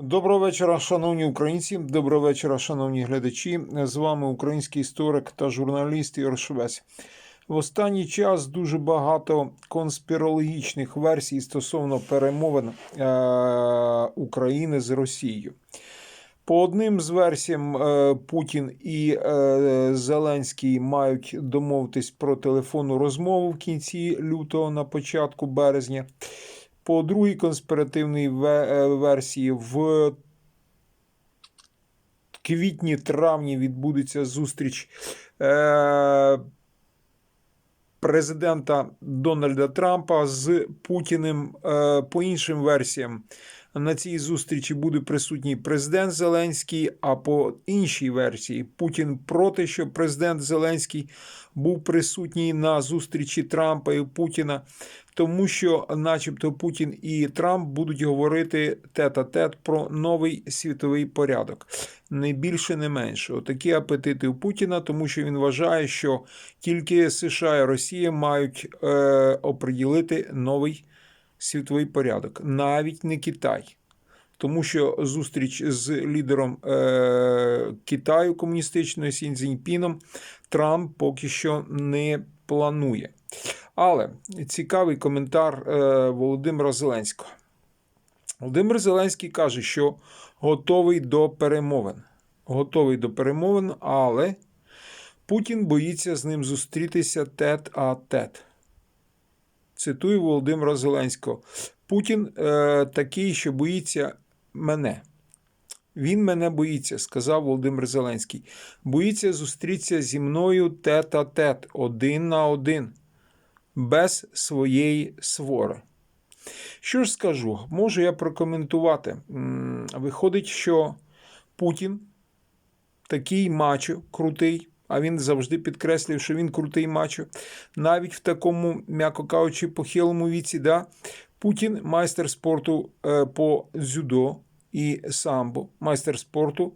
Доброго вечора, шановні українці. Доброго вечора, шановні глядачі. З вами український історик та журналіст Ігор Швець. В останній час дуже багато конспірологічних версій стосовно перемовин е- України з Росією. По одним з версіям, е, Путін і е, Зеленський мають домовитись про телефонну розмову в кінці лютого на початку березня. По другій конспіративній е, версії, в квітні-травні відбудеться зустріч е, президента Дональда Трампа з Путіним. Е, по іншим версіям, на цій зустрічі буде присутній президент Зеленський. А по іншій версії, Путін проти, щоб президент Зеленський був присутній на зустрічі Трампа і Путіна, тому що, начебто, Путін і Трамп будуть говорити тет-а-тет про новий світовий порядок. Не більше, не менше. Отакі апетити у Путіна, тому що він вважає, що тільки США і Росія мають е, оприділити новий світовий порядок, навіть не Китай. Тому що зустріч з лідером е, Китаю комуністичної Сін Цзіньпіном Трамп поки що не планує. Але цікавий коментар е, Володимира Зеленського. Володимир Зеленський каже, що готовий до перемовин. Готовий до перемовин, але Путін боїться з ним зустрітися тет-а-тет. Цитую Володимира Зеленського. Путін е, такий, що боїться мене. Він мене боїться, сказав Володимир Зеленський. Боїться зустрітися зі мною тет-а-тет, один на один, без своєї свори. Що ж скажу, можу я прокоментувати. Виходить, що Путін такий мачо крутий, а він завжди підкреслює, що він крутий мачо. Навіть в такому, м'яко кажучи, похилому віці, да, Путін майстер спорту е, по дзюдо і самбо, майстер спорту,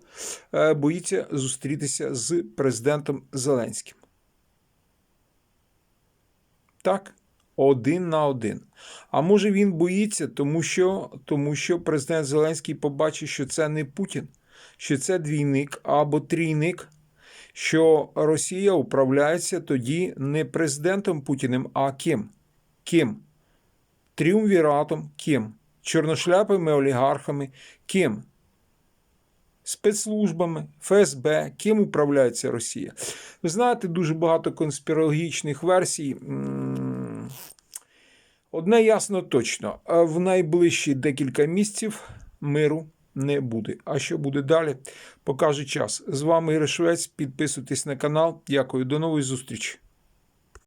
е, боїться зустрітися з президентом Зеленським. Так, один на один. А може він боїться, тому що, тому що президент Зеленський побачить, що це не Путін, що це двійник або трійник, що Росія управляється тоді не президентом Путіним, а ким? Ким? Тріумвіратом, ким? Чорношляпими олігархами, ким? Спецслужбами, ФСБ, ким управляється Росія? Ви знаєте, дуже багато конспірологічних версій. Одне ясно точно: в найближчі декілька місяців миру не буде. А що буде далі, покаже час. З вами Ігор Швець. Підписуйтесь на канал. Дякую, до нової зустрічі.